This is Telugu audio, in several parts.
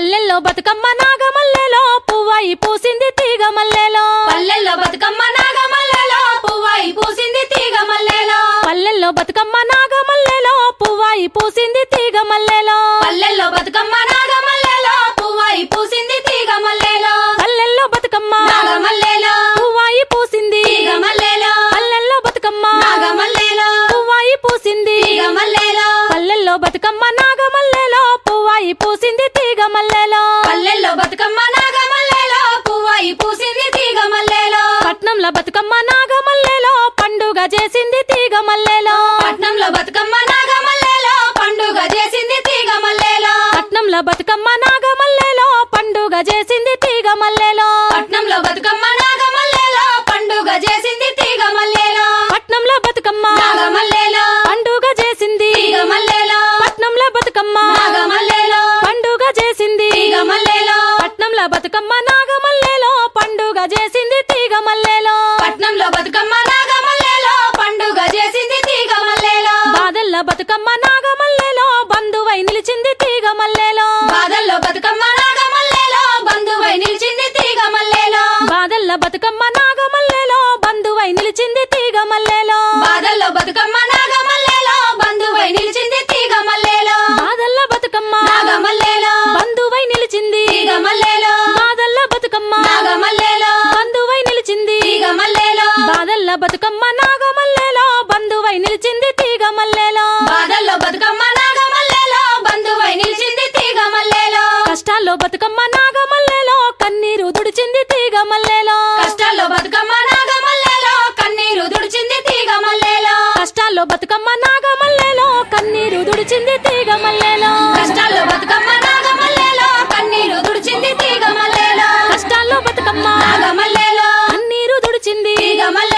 పల్లెల్లో బతుకమ్మ నాగమల్లెలో పువ్వాయి పూసింది తీగ మల్లెలో. పల్లెల్లో బతుకమ్మ నాగమల్లెలో పువ్వాయి పూసింది తీగ మల్లెలో. పల్లెల్లో బతుకమ్మ నాగమల్లెలో పువ్వాయి పూసింది తీగ మల్లెలో. పల్లెల్లో బతుకమ్మ నాగమల్లెలో పువ్వాయి పూసింది తీగ మల్లెలో. పల్లెల్లో బతుకమ్మ నాగమల్లెలో పువ్వాయి పూసింది తీగ మల్లెలో. పల్లెల్లో బతుకమ్మ నాగమల్లెలో పువ్వాయి పూసింది తీగ మల్లెలో. పల్లెల్లో బతుకమ్మ నాగమల్లెలో పువ్వాయి పూసింది తీగ మల్లెలో. పల్లెల్లో బతుకమ్మ నాగమల్లెలో పువ్వాయి పూసింది తీగ మల్లెలో. పట్నంలో బతుకమ్మ నాగమల్లెలో పండుగ చేసింది తీగ మల్లెలో. పట్నంలో బతుకమ్మ నాగమల్లెలో పండుగ చేసింది తీగ మల్లెలో. పట్నంలో బతుకమ్మ నాగమల్లెలో పండుగ చేసింది తీగ మల్లెలో. పట్నంలో బతుకమ్మ నాగమల్లెలో పండుగ చేసింది తీగ మల్లెలో పట్నంలో బతుకమ్మ నాగమల్లెలో పండుగ చేసింది తీగ మల్లెలో బాదల్ల బతుకమ్మ నాగమల్లెలో బంధువై నిలిచింది తీగ మల్లెలో బాదల్లో బతుకమ్మ నాగమల్లెలో బంధువై నిలిచింది తీగ మల్లెలో బాదల్ల బతుకమ్మ నాగమల్లెలో బంధువై నిలిచింది తీగ మల్లెలో బాదల్లో బతుకమ్మ నాగమల్లెలో బంధువై నిలిచింది తీగ మల్లెలో బాదల్ల బతుకమ్మ. నాగమల్లెలో మల్లెలో బాదల్లో బతుకమ్మ నాగమల్లెలో బంధువై నిలిచింది తీగ మల్లెలో కష్టాల్లో బతుకమ్మ నాగమల్లెలో కన్నీరు దుడిచింది తీగ మల్లెలో కష్టాల్లో బతుకమ్మ నాగమల్లెలో కన్నీరు దుడిచింది తీగ మల్లెలో కష్టాల్లో బతుకమ్మ నాగమల్లెలో కన్నీరు దుడిచింది తీగ మల్లెలో కష్టాల్లో బతుకమ్మ నాగమల్లెలో కన్నీరు దుడిచింది తీగ మల్లెలో కష్టాల్లో బతుకమ్మ నాగమల్లెలో. కన్నీరు దుడిచింది తీగ మల్లెలో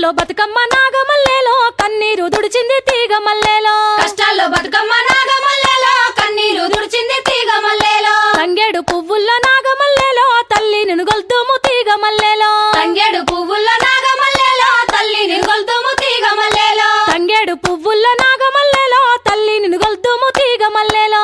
కష్టాల్లో బతుకమ్మ నాగమల్లెలో కన్నీరు దుడిచింది తీగ మల్లెలో కష్టాల్లో బతుకమ్మ నాగమల్లెలో కన్నీరు దుడిచింది తీగ మల్లెలో తంగేడు పువ్వుల్లో నాగమల్లెలో తల్లి నిన్ను గొల్తుము తీగ మల్లెలో తంగేడు పువ్వుల్లో నాగమల్లెలో తల్లి నిగొల్తుము తీగ మల్లెలో తంగేడు పువ్వుల్లో నాగమల్లెలో తల్లి నిన్ను గొల్తుము తీగ మల్లెలో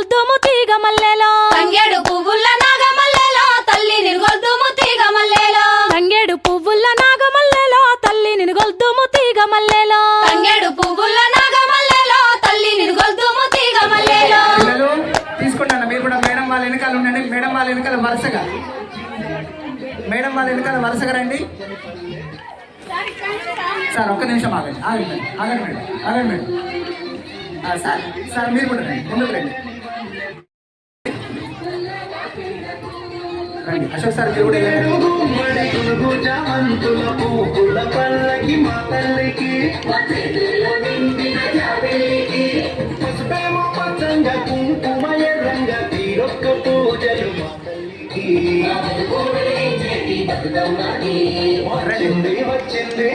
తల్లిని గొల్తుము తీగ మల్లెలో. తంగేడు పువ్వుల్లో నాగమల్లెలో తల్లి నిగొల్తుము తీగ మల్లెలో. తంగేడు పువ్వుల నాగమల్లెలో తల్లిని గొల్తుము తీగ మల్లెలో. తంగేడు పువ్వుల్లో నాగమల్లెలో తల్లి నిగొల్తుము తీగ మల్లెలో. తీసుకుంటాను మీరు కూడా మేడం వాళ్ళ వెనకాల ఉండండి. మేడం వాళ్ళ వెనకాల వరుసగా. మేడం వాళ్ళ వెనకాల వరుసగా రండి. సార్ ఒక్క నిమిషం ఆగండి. ఆగండి మేడం. ఆగండి మేడం. ఆగండి మేడం. ఆ, సార్ సార్ మీరు కూడా రండి. ముందుకు రండి. రండి అశోక్ సార్ మీరు కూడా వచ్చింది వచ్చింది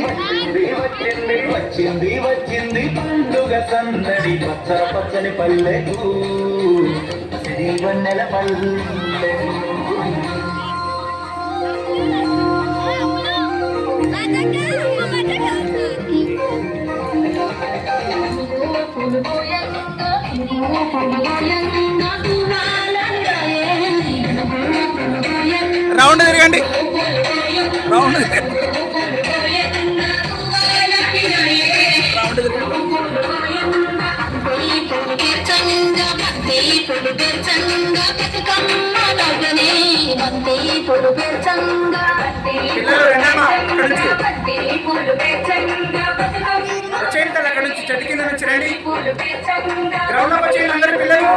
వచ్చింది వచ్చింది వచ్చింది పండుగ సందడి. పచ్చ పచ్చని పల్లెకు శ్రీవన్నెల పల్లె. రౌండ్ తిరగండి రౌండ్ తిరగండి. రౌండ్ తిరగండి. పిల్లలు రండమ్మా, ఆచరించండి. గ్రౌండ్లోకి వచ్చేయండి అందరు పిల్లలు.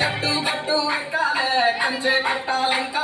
చెట్టు పట్టు ఎక్కాలే కంచె కట్టాలంకా.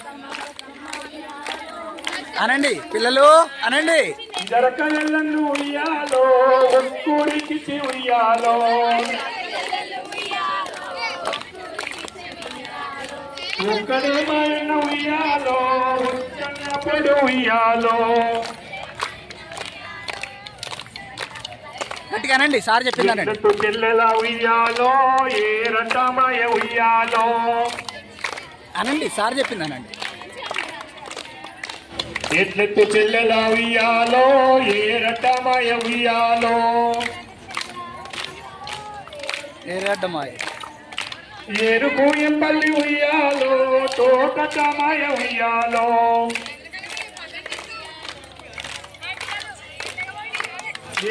అనండి పిల్లలు అనండి. జరకలను ఉయ్యాలో ఒక్కూరికి ఉయ్యాలో ఉయ్యాలో ఉచ్చన్నపడు ఉయ్యాలో గట్టిగా అనండి సార్ చెప్పింది అనండి చెట్టు చెల్లెల ఉయ్యాలో ఏ రటమయ ఉయ్యాలో? అనండి సార్ చెప్పింది అనండి ఎట్లెట్టు చెల్లెల ఉయ్యాలో ఏ రటమయ ఉయ్యాలో? ఎరుపు ఎంపల్లి ఉయ్యాలో తోటమయ ఉయ్యాలో.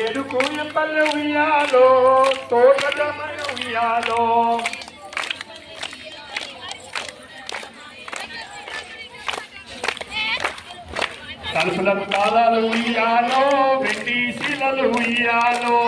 ఎరుకు ఎంపల్లి ఉయ్యాలో తోటమయ ఉయ్యాలో. తలుపులకు తాళాలు ఉయ్యాలో వెండి శిలలు ఉయ్యాలో.